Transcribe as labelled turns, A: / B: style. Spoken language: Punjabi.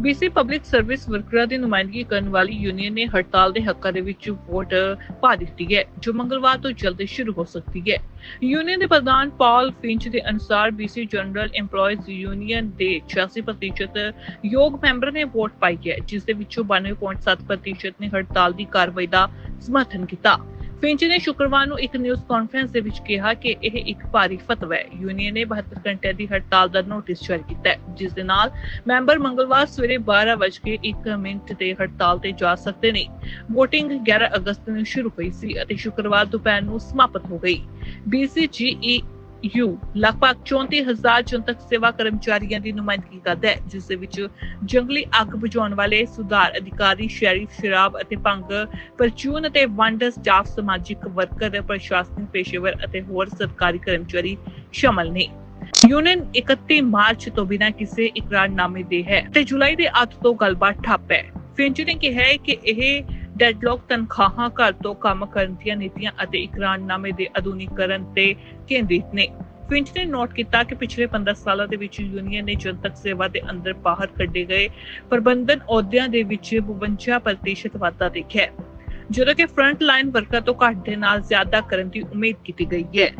A: ਬੀਸੀ ਪਬਲਿਕ ਸਰਵਿਸ ਵਰਕਰਾਂ ਦੀ ਨੁਮਾਇੰਦਗੀ ਕਰਨ ਵਾਲੀ ਯੂਨੀਅਨ ਨੇ ਹੜਤਾਲ ਦੇ ਹੱਕਾਂ ਦੇ ਵਿੱਚ ਵੋਟ ਪਾ ਦਿੱਤੀ ਹੈ, ਜੋ ਮੰਗਲਵਾਰ ਤੋਂ ਜਲਦ ਸ਼ੁਰੂ ਹੋ ਸਕਦੀ ਹੈ। ਯੂਨੀਅਨ ਦੇ ਪ੍ਰਧਾਨ ਪਾਲ ਫਿੰਚ ਦੇ ਅਨੁਸਾਰ ਬੀਸੀ ਜਨਰਲ EMPLOYEES ਯੂਨੀਅਨ ਦੇ 86% ਯੋਗ ਮੈਂਬਰ ਨੇ ਵੋਟ ਪਾਈ ਹੈ, ਜਿਸ ਦੇ ਵਿੱਚੋਂ 92.7% ਨੇ ਹੜਤਾਲ ਦੀ ਕਾਰਵਾਈ ਦਾ ਸਮਰਥਨ ਕੀਤਾ। ਫਿੰਚ ਨੇ ਸ਼ੁੱਕਰਵਾਰ ਨੂੰ ਇੱਕ ਨਿਊਜ਼ ਕਾਨਫਰੰਸ ਦੇ ਵਿੱਚ ਕਿਹਾ ਕਿ ਇਹ ਇੱਕ ਭਾਰੀ ਫਤਵਾ ਹੈ। ਯੂਨੀਅਨ ਨੇ 72 ਘੰਟਿਆਂ ਦੀ ਹੜਤਾਲ ਦਾ ਨੋਟਿਸ ਜਾਰੀ ਕੀਤਾ ਹੈ, ਜਿਸ ਦੇ ਨਾਲ ਮੈਂਬਰ ਮੰਗਲਵਾਰ ਸਵੇਰੇ 12:01 ਮਿੰਟ ਤੇ ਹੜਤਾਲ ਤੇ ਜਾ ਸਕਦੇ ਨੇ। VOTING 11 ਅਗਸਤ ਨੂੰ ਸ਼ੁਰੂ ਹੋਈ ਸੀ ਅਤੇ ਸ਼ੁੱਕਰਵਾਰ ਦੁਪਹਿਰ ਨੂੰ ਸਮਾਪਤ ਹੋ ਗਈ। BCGE ਯੂ ਲਗਭਗ 34000 ਜਨਤਕ ਸੇਵਾ ਕਰਮਚਾਰੀਆਂ ਦੀ ਨੁਮਾਇੰਦਗੀ ਕਰਦਾ ਹੈ, ਜਿਸ ਦੇ ਵਿੱਚ ਜੰਗਲੀ ਅੱਗ ਬੁਝਾਉਣ ਵਾਲੇ ਸੁਧਾਰ ਅਧਿਕਾਰੀ ਸ਼ੈਰਿਫ ਸ਼ਰਾਬ ਅਤੇ ਭੰਗ ਪਰਚੂਨ ਅਤੇ ਵੰਡ ਸਟਾਫ, ਸਮਾਜਿਕ ਵਰਕਰ, ਪ੍ਰਸ਼ਾਸਨਿਕ ਪੇਸ਼ੇਵਰ ਅਤੇ ਹੋਰ ਸਰਕਾਰੀ ਕਰਮਚਾਰੀ ਸ਼ਾਮਲ ਨੇ। ਯੂਨੀਅਨ 31 ਮਾਰਚ ਤੋਂ ਬਿਨਾਂ ਕਿਸੇ ਇਕਰਾਰਨਾਮੇ ਦੇ ਹੈ ਤੇ ਜੁਲਾਈ ਦੇ ਅੱਧ ਤੋਂ ਗੱਲਬਾਤ ਠੱਪ ਹੈ। ਫਿੰਚ ਨੇ ਕਿਹਾ ਹੈ ਕਿ ਇਹ ਡੈਡਲੌਕ ਤਨਖਾਹਾਂ ਘਰ ਤੋਂ ਕੰਮ ਕਰਨ ਦੀਆਂ ਨੀਤੀਆਂ ਅਤੇ ਇਕਰਾਰਨਾਮੇ ਦੇ ਆਧੁਨਿਕਰਨ ਤੇ ਕੇਂਦਰਿਤ ਨੇ। ਫਿੰਚ ਨੇ ਨੋਟ ਕੀਤਾ ਕਿ ਪਿਛਲੇ 15 ਸਾਲਾਂ ਦੇ ਵਿੱਚ ਯੂਨੀਅਨ ਨੇ ਜਨਤਕ ਸੇਵਾ ਦੇ ਅੰਦਰ ਬਾਹਰ ਕੱਢੇ ਗਏ ਪ੍ਰਬੰਧਨ ਅਹੁਦਿਆਂ ਦੇ ਵਿੱਚ 52% ਵਾਧਾ ਦੇਖਿਆ ਜਦੋਂ ਕਿ ਫਰੰਟ ਲਾਈਨ ਵਰਕਰਾਂ ਤੋਂ ਘੱਟ ਦੇ ਨਾਲ ਜ਼ਿਆਦਾ ਕਰਨ ਦੀ ਉਮੀਦ ਕੀਤੀ ਗਈ ਹੈ।